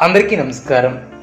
అందరికీ నమస్కారం.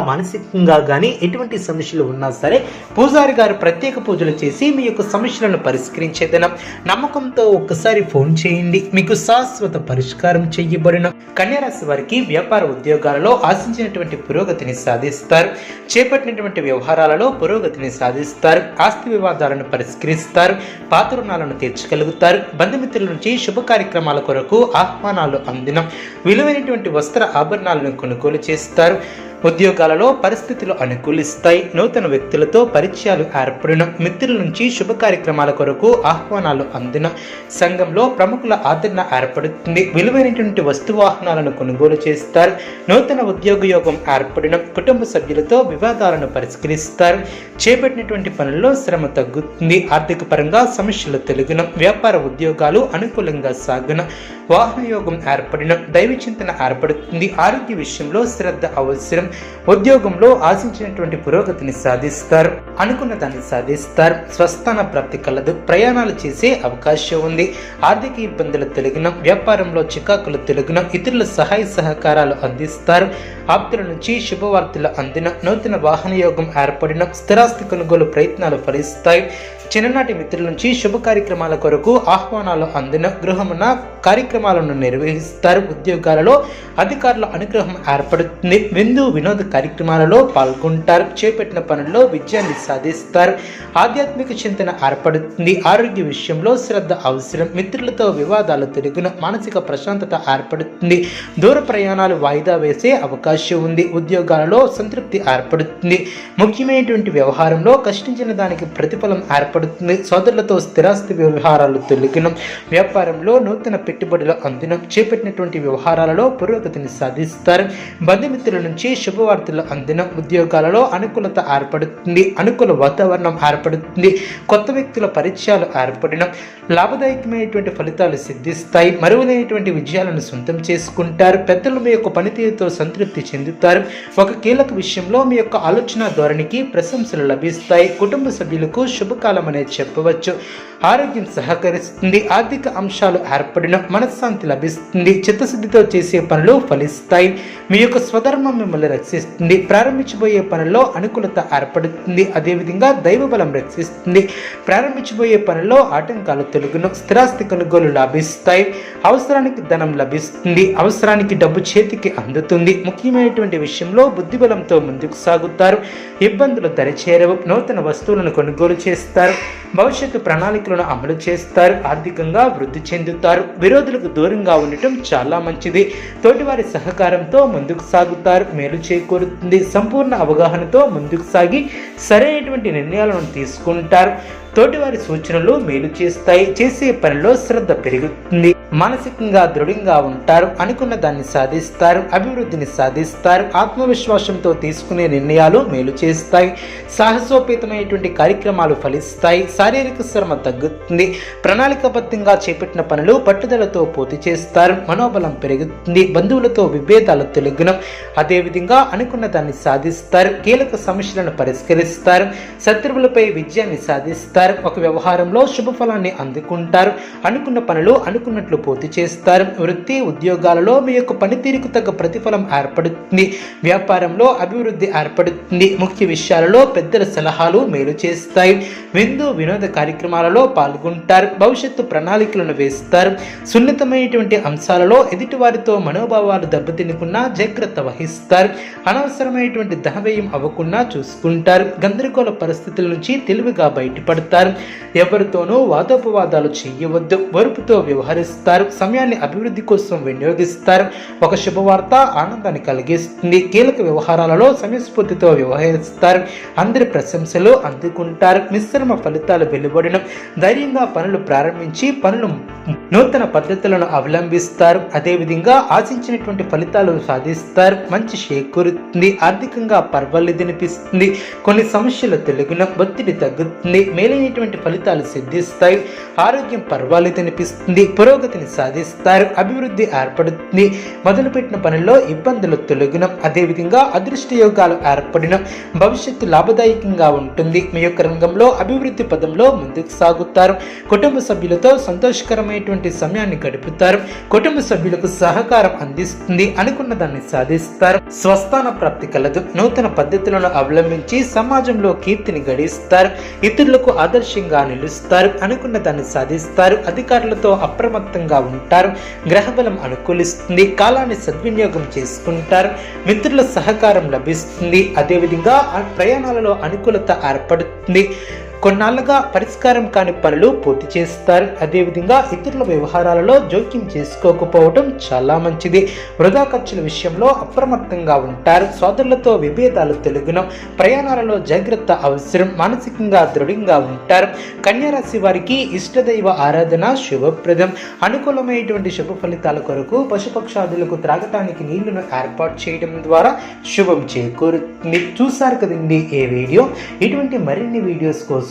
మానసికంగా కానీ ఎటువంటి సమస్యలు ఉన్నా సరే పూజారి గారు ప్రత్యేక పూజలు చేసి మీ యొక్క సమస్యలను పరిష్కరించేదనం నమ్మకంతో ఒక్కసారి ఫోన్ చేయండి. మీకు శాశ్వత పరిష్కారం చేయబడిన. కన్యారాశి వారికి వ్యాపార ఉద్యోగాలలో ఆశించినటువంటి పురోగతిని సాధిస్తారు. చేపట్టినటువంటి వ్యవహారాలలో పురోగతిని సాధిస్తారు. ఆస్తి వివాదాలను పరిష్కరిస్తారు. పాత రుణాలను తీర్చగలుగుతారు. బంధుమిత్రుల నుంచి శుభ కార్యక్రమాల కొరకు ఆహ్వానాలు అందినం. విలువైనటువంటి వస్త్ర ఆభరణాలను కొనుగోలు చేస్తారు. ఉద్యోగాలలో పరిస్థితులు అనుకూలిస్తాయి. నూతన వ్యక్తులతో పరిచయాలు ఏర్పడిన. మిత్రుల నుంచి శుభ కార్యక్రమాల కొరకు ఆహ్వానాలు అందిన. సంఘంలో ప్రముఖుల ఆదరణ ఏర్పడుతుంది. విలువైనటువంటి వస్తు వాహనాలను కొనుగోలు చేస్తారు. నూతన ఉద్యోగ యోగం ఏర్పడిన. కుటుంబ సభ్యులతో వివాదాలను పరిష్కరిస్తారు. చేపట్టినటువంటి పనుల్లో శ్రమ తగ్గుతుంది. ఆర్థిక పరంగా సమస్యలు తెలుగున. వ్యాపార ఉద్యోగాలు అనుకూలంగా సాగిన. వాహన యోగం ఏర్పడిన. దైవ చింతన ఏర్పడుతుంది. ఆరోగ్య విషయంలో శ్రద్ధ అవసరం. ఉద్యోగంలో ఆశించినటువంటి పురోగతిని సాధిస్తారు. అనుకున్న దాన్ని సాధిస్తారు. స్వస్థాన ప్రాప్తి కలదు. ప్రయాణాలు చేసే అవకాశం ఉంది. ఆర్థిక ఇబ్బందులు తొలగిన వ్యాపారంలో చికాకులు తొలగిన ఇతరుల సహాయ సహకారాలు అందిస్తారు. ఆప్తుల నుంచి శుభవార్తలు అందిన నూతన వాహన యోగం ఏర్పడిన స్థిరాస్తి కొనుగోలు ప్రయత్నాలు ఫలిస్తాయి. చిన్ననాటి మిత్రుల నుంచి శుభ కార్యక్రమాల కొరకు ఆహ్వానాలు అందిన గృహమున కార్యక్రమాలను నిర్వహిస్తారు. ఉద్యోగాలలో అధికారుల అనుగ్రహం ఏర్పడుతుంది. విందు వినోద కార్యక్రమాలలో పాల్గొంటారు. చేపట్టిన పనుల్లో విజయాన్ని సాధిస్తారు. ఆధ్యాత్మిక చింతన ఏర్పడుతుంది. ఆరోగ్య విషయంలో శ్రద్ధ అవసరం. మిత్రులతో వివాదాలు తిరుగున మానసిక ప్రశాంతత ఏర్పడుతుంది. దూర ప్రయాణాలు వాయిదా వేసే అవకాశం ఉంది. ఉద్యోగాలలో సంతృప్తి ఏర్పడుతుంది. ముఖ్యమైనటువంటి వ్యవహారంలో కష్టించిన దానికి ప్రతిఫలం ఏర్పడుతుంది. సోదరులతో స్థిరాస్తి వ్యవహారాలు తొలగినం వ్యాపారంలో నూతన పెట్టుబడులు అందినం చేపట్టినటువంటి వ్యవహారాలలో పురోగతిని సాధిస్తారు. బంధుమిత్రుల నుంచి శుభవార్తలు అందిన ఉద్యోగాలలో అనుకూలత ఏర్పడుతుంది అనుకూల వాతావరణం ఏర్పడుతుంది కొత్త వ్యక్తుల పరిచయాలు ఏర్పడిన లాభదాయకమైనటువంటి ఫలితాలు సిద్ధిస్తాయి మరువలేనటువంటి విజయాలను సొంతం చేసుకుంటారు పెద్దలు మీ యొక్క పనితీరుతో సంతృప్తి చెందుతారు. ఒక కీలక విషయంలో మీ యొక్క ఆలోచన ధోరణికి ప్రశంసలు లభిస్తాయి. కుటుంబ సభ్యులకు శుభకాలం అనేది చెప్పవచ్చు. ఆరోగ్యం సహకరిస్తుంది ఆర్థిక అంశాలు ఏర్పడిన మనశ్శాంతి లభిస్తుంది చిత్తశుద్ధితో చేసే పనులు ఫలిస్తాయి. మీ యొక్క స్వధర్మం మిమ్మల్ని రక్షిస్తుంది ప్రారంభించబోయే పనుల్లో అనుకూలత ఏర్పడుతుంది అదేవిధంగా దైవ బలం రక్షిస్తుంది. ప్రారంభించబోయే పనుల్లో ఆటంకాలు తొలగును స్థిరాస్తి కొనుగోలు లభిస్తాయి. అవసరానికి ధనం లభిస్తుంది అవసరానికి డబ్బు చేతికి అందుతుంది. ముఖ్యమైనటువంటి విషయంలో బుద్ధిబలంతో ముందుకు సాగుతారు ఇబ్బందులు దరిచేరవు నూతన వస్తువులను కొనుగోలు చేస్తారు. భవిష్యత్తు ప్రణాళికలు ప్రణాళికలను అమలు చేస్తారు ఆర్థికంగా వృద్ధి చెందుతారు విరోధులకు దూరంగా ఉండటం చాలా మంచిది. తోటివారి సహకారంతో ముందుకు సాగుతారు మేలు చేకూరుతుంది. సంపూర్ణ అవగాహనతో ముందుకు సాగి సరైనటువంటి నిర్ణయాలను తీసుకుంటారు. తోటివారి సూచనలు మేలు చేస్తాయి చేసే పనిలో శ్రద్ధ పెరుగుతుంది. మానసికంగా దృఢంగా ఉంటారు అనుకున్న దాన్ని సాధిస్తారు అభివృద్ధిని సాధిస్తారు ఆత్మవిశ్వాసంతో తీసుకునే నిర్ణయాలు మేలు చేస్తాయి. సాహసోపేతమైనటువంటి కార్యక్రమాలు ఫలిస్తాయి శారీరక శ్రమ తగ్గుతుంది ప్రణాళికాబద్ధంగా చేపట్టిన పనులు పట్టుదలతో పూర్తి చేస్తారు మనోబలం పెరుగుతుంది బంధువులతో విభేదాలు తొలగినం. అదేవిధంగా అనుకున్న దాన్ని సాధిస్తారు కీలక సమస్యలను పరిష్కరిస్తారు శత్రువులపై విజయాన్ని సాధిస్తారు ఒక వ్యవహారంలో శుభ ఫలాన్ని అందుకుంటారు అనుకున్న పనులు అనుకున్నట్లు పూర్తి చేస్తారు. వృత్తి ఉద్యోగాలలో మీ యొక్క పనితీరుకు తగ్గ ప్రతిఫలం ఏర్పడుతుంది. వ్యాపారంలో అభివృద్ధి ఏర్పడుతుంది. ముఖ్య విషయాలలో పెద్దల సలహాలు మేలు చేస్తాయి. విందు వినోద కార్యక్రమాలలో పాల్గొంటారు. భవిష్యత్తు ప్రణాళికలను వేస్తారు. సున్నితమైనటువంటి అంశాలలో ఎదుటివారితో మనోభావాలు దెబ్బతినకుండా జాగ్రత్త వహిస్తారు. అనవసరమైనటువంటి ధనవ్యయం అవ్వకుండా చూసుకుంటారు. గందరగోళ పరిస్థితుల నుంచి తెలివిగా బయటపడతారు. ఎవరితోనూ వాదోపవాదాలు చేయవద్దు. వరుపుతో వ్యవహరిస్తారు. చేస్తారు సమయాన్ని అభివృద్ధి కోసం వినియోగిస్తారు. ఒక శుభవార్త ఆనందాన్ని కలిగిస్తుంది. కీలక వ్యవహారాలలో సమయస్ఫూర్తితో వ్యవహరిస్తారు. అందరి ప్రశంసలు అందుకుంటారు. మిశ్రమ ఫలితాలు వెలువడిన ధైర్యంగా పనులు ప్రారంభించి పనులు నూతన పద్ధతులను అవలంబిస్తారు. అదేవిధంగా ఆశించినటువంటి ఫలితాలు సాధిస్తారు. మంచి చేకూరుతుంది. ఆర్థికంగా పర్వాలేదనిపిస్తుంది కొన్ని సమస్యలు తెలుగున ఒత్తిడి తగ్గుతుంది. మేలైనటువంటి ఫలితాలు సిద్ధిస్తాయి. ఆరోగ్యం పర్వాలేదనిపిస్తుంది పురోగతిని సాధిస్తారు. అభివృద్ధి ఏర్పడుతుంది. మొదలుపెట్టిన పనుల్లో ఇబ్బందులు తొలగిన. అదేవిధంగా అదృష్ట యోగాలు ఏర్పడిన. భవిష్యత్తు లాభదాయకంగా ఉంటుంది. మీ యొక్క రంగంలో అభివృద్ధి పదంలో ముందుకు సాగుతారు. కుటుంబ సభ్యులతో సంతోషకరమైనటువంటి సమయాన్ని గడుపుతారు. కుటుంబ సభ్యులకు సహకారం అందిస్తుంది. అనుకున్న దాన్ని సాధిస్తారు. స్వస్థాన ప్రాప్తి కలదు. నూతన పద్ధతులను అవలంబించి సమాజంలో కీర్తిని గడిస్తారు. ఇతరులకు ఆదర్శంగా నిలుస్తారు. అనుకున్న దాన్ని సాధిస్తారు. అధికారులతో అప్రమత్తంగా ఉంటారు గ్రహబలం అనుకూలిస్తుంది కాలాన్ని సద్వినియోగం చేసుకుంటారు మిత్రుల సహకారం లభిస్తుంది అదేవిధంగా ప్రయాణాలలో అనుకూలత ఏర్పడుతుంది. కొన్నాళ్ళుగా పరిష్కారం కాని పనులు పూర్తి చేస్తారు. అదేవిధంగా ఇతరుల వ్యవహారాలలో జోక్యం చేసుకోకపోవడం చాలా మంచిది. వృధా ఖర్చుల విషయంలో అప్రమత్తంగా ఉంటారు. సోదరులతో విభేదాలు తెలుగును. ప్రయాణాలలో జాగ్రత్త అవసరం. మానసికంగా దృఢంగా ఉంటారు. కన్యారాశి వారికి ఇష్టదైవ ఆరాధన శుభప్రదం. అనుకూలమైనటువంటి శుభ ఫలితాల కొరకు పశుపక్షాదులకు త్రాగటానికి నీళ్ళను ఏర్పాటు చేయడం ద్వారా శుభం చేకూరుతుంది. చూశారు కదండి ఏ వీడియో? ఇటువంటి మరిన్ని వీడియోస్ కోసం